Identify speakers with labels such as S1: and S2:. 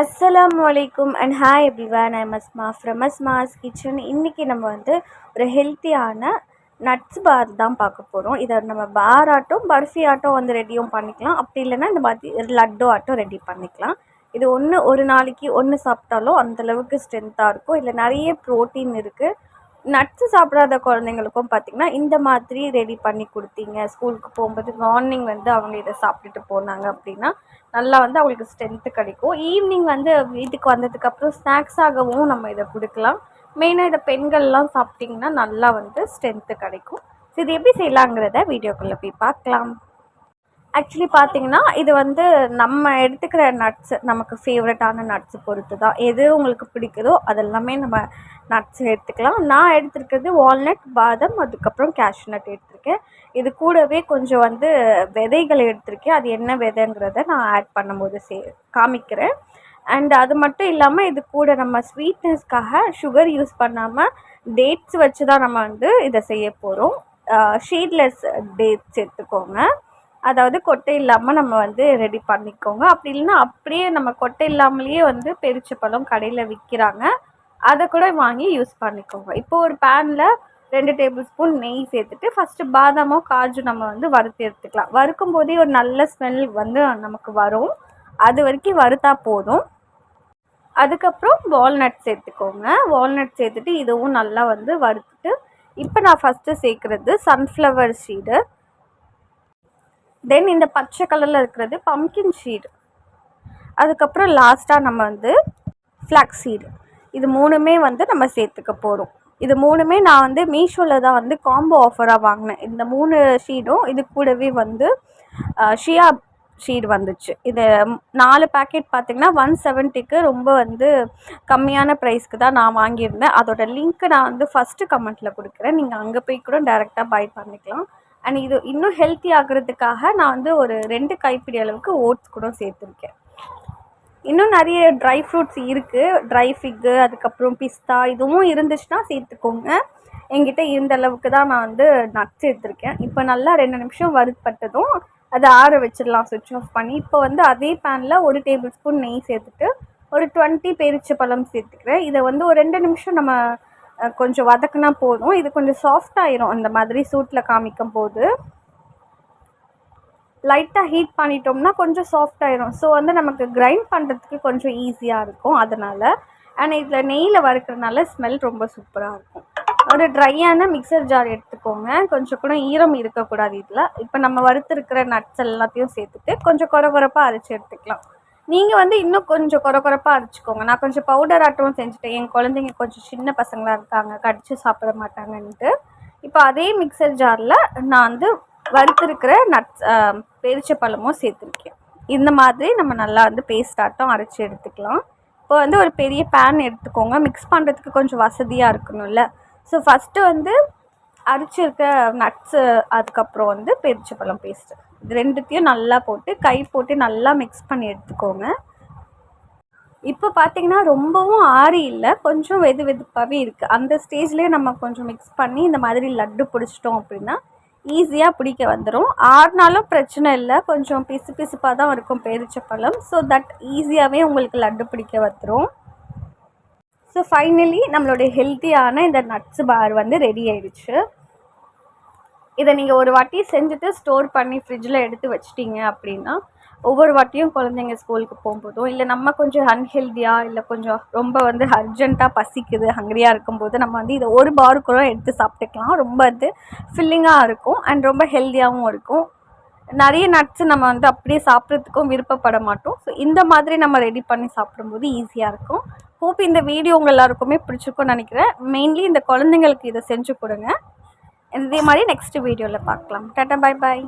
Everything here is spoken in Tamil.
S1: அஸ்ஸலாம் வலைக்கும் அண்ட் ஹாய் எவ்ரிவான் ஐ மஸ்மா ஃப்ரம் அஸ்மாஸ் கிச்சன் இன்றைக்கி நம்ம வந்து ஒரு ஹெல்த்தியான நட்ஸ் பார் தான் பார்க்க போகிறோம் இதை நம்ம பார் ஆட்டம் பர்ஃபி ஆட்டும் வந்து ரெடியும் பண்ணிக்கலாம். அப்படி இல்லைன்னா இந்த மாதிரி லட்டு ஆட்டும் ரெடி பண்ணிக்கலாம். இது ஒன்று ஒரு நாளைக்கு ஒன்று சாப்பிட்டாலும் அந்தளவுக்கு ஸ்ட்ரென்த்தாக இருக்கும். இதில் நிறைய ப்ரோட்டீன் இருக்குது நட்ஸு சாப்பிடாத குழந்தைங்களுக்கும் பார்த்திங்கன்னா இந்த மாதிரி ரெடி பண்ணி கொடுத்தீங்க. ஸ்கூலுக்கு போகும்போது மார்னிங் வந்து அவங்க இதை சாப்பிட்டுட்டு போனாங்க அப்படின்னா நல்லா வந்து அவங்களுக்கு ஸ்ட்ரென்த்து கிடைக்கும். ஈவினிங் வந்து வீட்டுக்கு வந்ததுக்கப்புறம் ஸ்நாக்ஸாகவும் நம்ம இதை கொடுக்கலாம். மெயினாக இதை பெண்கள்லாம் சாப்பிட்டிங்கன்னா நல்லா வந்து ஸ்ட்ரென்த்து கிடைக்கும். ஸோ இது எப்படி செய்யலாங்கிறத வீடியோக்குள்ளே போய் பார்க்கலாம். ஆக்சுவலி பார்த்தீங்கன்னா இது வந்து நம்ம எடுத்துக்கிற நட்ஸு நமக்கு ஃபேவரட்டான நட்ஸை பொறுத்து தான் எது உங்களுக்கு பிடிக்குதோ அதெல்லாமே நம்ம நட்ஸ் எடுத்துக்கலாம். நான் எடுத்துருக்கிறது வால்நட் பாதம் அதுக்கப்புறம் கேஷ்யூ நட் எடுத்திருக்கேன். இது கூடவே கொஞ்சம் வந்து விதைகள் எடுத்திருக்கேன். அது என்ன விதைங்கிறத நான் ஆட் பண்ணும்போது சே காமிக்கிறேன். அண்ட் அது மட்டும் இல்லாமல் இது கூட நம்ம ஸ்வீட்னஸ்க்காக சுகர் யூஸ் பண்ணாமல் டேட்ஸ் வச்சு தான் நம்ம வந்து இதை செய்ய போகிறோம் ஷீட்லெஸ் டேட்ஸ் எடுத்துக்கோங்க. அதாவது கொட்டை இல்லாமல் நம்ம வந்து ரெடி பண்ணிக்கோங்க. அப்படி இல்லைன்னா அப்படியே நம்ம கொட்டை இல்லாமலேயே வந்து பழம் கடையில் விற்கிறாங்க அதை கூட வாங்கி யூஸ் பண்ணிக்கோங்க. இப்போ ஒரு பேனில் ரெண்டு டேபிள் ஸ்பூன் நெய் சேர்த்துட்டு ஃபஸ்ட்டு பாதாமோ காஜு நம்ம வந்து வறுத்து எடுத்துக்கலாம். வறுக்கும் போதே ஒரு நல்ல ஸ்மெல் வந்து நமக்கு வரும். அது வரைக்கும் வறுத்தா போதும். அதுக்கப்புறம் வால்நட் சேர்த்துக்கோங்க. வால்நட் சேர்த்துட்டு இதுவும் நல்லா வந்து வறுத்துட்டு இப்போ நான் ஃபஸ்ட்டு சேர்க்குறது சன்ஃப்ளவர் சீடு தென் இந்த பச்சை கலரில் இருக்கிறது பம்கின் ஷீடு அதுக்கப்புறம் லாஸ்ட்டாக நம்ம வந்து ஃப்ளாக்ஸ் சீடு இது மூணுமே வந்து நம்ம சேர்த்துக்க போகிறோம் இது மூணுமே நான் வந்து மீஷோவில் தான் வந்து காம்போ ஆஃபராக வாங்கினேன். இந்த மூணு ஷீடும் இது கூடவே வந்து ஷியா ஷீட் வந்துச்சு. இது நாலு பேக்கெட் பார்த்திங்கன்னா ஒன் செவன்ட்டிக்கு ரொம்ப வந்து கம்மியான ப்ரைஸ்க்கு தான் நான் வாங்கியிருந்தேன். அதோட லிங்க்கு நான் வந்து ஃபஸ்ட்டு கமெண்ட்டில் கொடுக்குறேன். நீங்கள் அங்கே போய் கூட டேரெக்டாக பை பண்ணிக்கலாம். அண்ட் இது இன்னும் ஹெல்த்தி ஆகிறதுக்காக நான் வந்து ஒரு ரெண்டு கைப்பிடி அளவுக்கு ஓட்ஸ் கூட சேர்த்துருக்கேன். இன்னும் நிறைய ட்ரை ஃப்ரூட்ஸ் இருக்குது ட்ரை ஃபிக்கு அதுக்கப்புறம் பிஸ்தா இதுவும் இருந்துச்சுன்னா சேர்த்துக்கோங்க. என்கிட்ட இருந்த அளவுக்கு தான் நான் வந்து நட்ஸ் எடுத்திருக்கேன் இப்போ நல்லா ரெண்டு நிமிஷம் வறுப்பட்டதும் அதை ஆற வச்சிடலாம். சுவிட்ச் ஆஃப் பண்ணி இப்போ வந்து அதே பேனில் ஒரு டேபிள் ஸ்பூன் நெய் சேர்த்துட்டு ஒரு டுவெண்ட்டி பேரிச்ச பழம் சேர்த்துக்கிறேன். இதை வந்து ஒரு ரெண்டு நிமிஷம் நம்ம கொஞ்சம் வதக்குனா போதும். இது கொஞ்சம் சாஃப்டாயிரும் அந்த மாதிரி சூட்டில் காமிக்கும் போது லைட்டாக ஹீட் பண்ணிட்டோம்னா கொஞ்சம் சாஃப்ட் ஆயிரும். ஸோ வந்து நமக்கு கிரைண்ட் பண்ணுறதுக்கு கொஞ்சம் ஈஸியாக இருக்கும் அதனால். அண்ட் இதில் நெய்யில் வறுக்கிறனால ஸ்மெல் ரொம்ப சூப்பராக இருக்கும். ஒரு ட்ரையான மிக்சர் ஜார் எடுத்துக்கோங்க. கொஞ்சம் கூட ஈரம் இருக்கக்கூடாது இதில். இப்போ நம்ம வறுத்துருக்கிற நட்ஸ் எல்லாத்தையும் சேர்த்துட்டு கொஞ்சம் குறை குறைப்பாக அரைச்சி எடுத்துக்கலாம். நீங்கள் வந்து இன்னும் கொஞ்சம் குறை குறைப்பாக அரைச்சிக்கோங்க. நான் கொஞ்சம் பவுடர் ஆட்டமும் செஞ்சுட்டேன். என் குழந்தைங்க கொஞ்சம் சின்ன பசங்களாக இருக்காங்க. கடிச்சு சாப்பிட மாட்டாங்கன்ட்டு இப்போ அதே மிக்சர் ஜாரில் நான் வந்து வறுத்துருக்கிற நட்ஸ் பேரிச்சப்பழமும் சேர்த்துருக்கேன். இந்த மாதிரி நம்ம நல்லா வந்து பேஸ்ட் ஆட்டம் அரைச்சி எடுத்துக்கலாம். இப்போ வந்து ஒரு பெரிய பேன் எடுத்துக்கோங்க. மிக்ஸ் பண்ணுறதுக்கு கொஞ்சம் வசதியாக இருக்கணும்ல. ஸோ ஃபஸ்ட்டு வந்து அரைச்சிருக்க நட்ஸு அதுக்கப்புறம் வந்து பேரிச்சப்பழம் பேஸ்ட்டு ரெண்டுத்தையும் நல்லா போட்டு கை போட்டு நல்லா மிக்ஸ் பண்ணி எடுத்துக்கோங்க. இப்போ பார்த்தீங்கன்னா ரொம்பவும் ஆறி இல்லை கொஞ்சம் வெது வெதுப்பாகவே இருக்குது அந்த ஸ்டேஜ்லேயே நம்ம கொஞ்சம் மிக்ஸ் பண்ணி இந்த மாதிரி லட்டு பிடிச்சிட்டோம் அப்படின்னா ஈஸியாக பிடிக்க வந்துடும் ஆறுனாலும் பிரச்சனை இல்லை கொஞ்சம் பிசு பிசுப்பாக தான் இருக்கும் பேரிச்சப்பழம் ஸோ தட் ஈஸியாகவே உங்களுக்கு லட்டு பிடிக்க வந்துடும் ஸோ ஃபைனலி நம்மளுடைய ஹெல்த்தியான இந்த நட்ஸ் பார் வந்து ரெடி ஆயிடுச்சு. இதை நீங்கள் ஒரு வாட்டி செஞ்சுட்டு ஸ்டோர் பண்ணி ஃப்ரிட்ஜில் எடுத்து வச்சிட்டிங்க அப்படின்னா ஒவ்வொரு வாட்டியும் குழந்தைங்க ஸ்கூலுக்கு போகும்போதும் இல்லை நம்ம கொஞ்சம் அன்ஹெல்தியாக இல்லை கொஞ்சம் ரொம்ப வந்து அர்ஜென்ட்டாக பசிக்குது ஹங்கரியாக இருக்கும்போது நம்ம வந்து இதை ஒரு பாருக்குள்ள எடுத்து சாப்பிட்டுக்கலாம். ரொம்ப வந்து ஃபில்லிங்காக இருக்கும் அண்ட் ரொம்ப ஹெல்த்தியாகவும் இருக்கும். நிறைய நட்ஸு நம்ம வந்து அப்படியே சாப்பிட்றதுக்கும் விருப்பப்பட மாட்டோம். ஸோ இந்த மாதிரி நம்ம ரெடி பண்ணி சாப்பிடும்போது ஈஸியாக இருக்கும். ஹோப் இந்த வீடியோ உங்கள் எல்லாருக்குமே பிடிச்சிருக்கும்னு நினைக்கிறேன். மெயின்லி இந்த குழந்தைங்களுக்கு இதை செஞ்சு கொடுங்க. இதே மாதிரி நெக்ஸ்ட் வீடியோவில் பார்க்கலாம். டாட்டா பாய் பாய்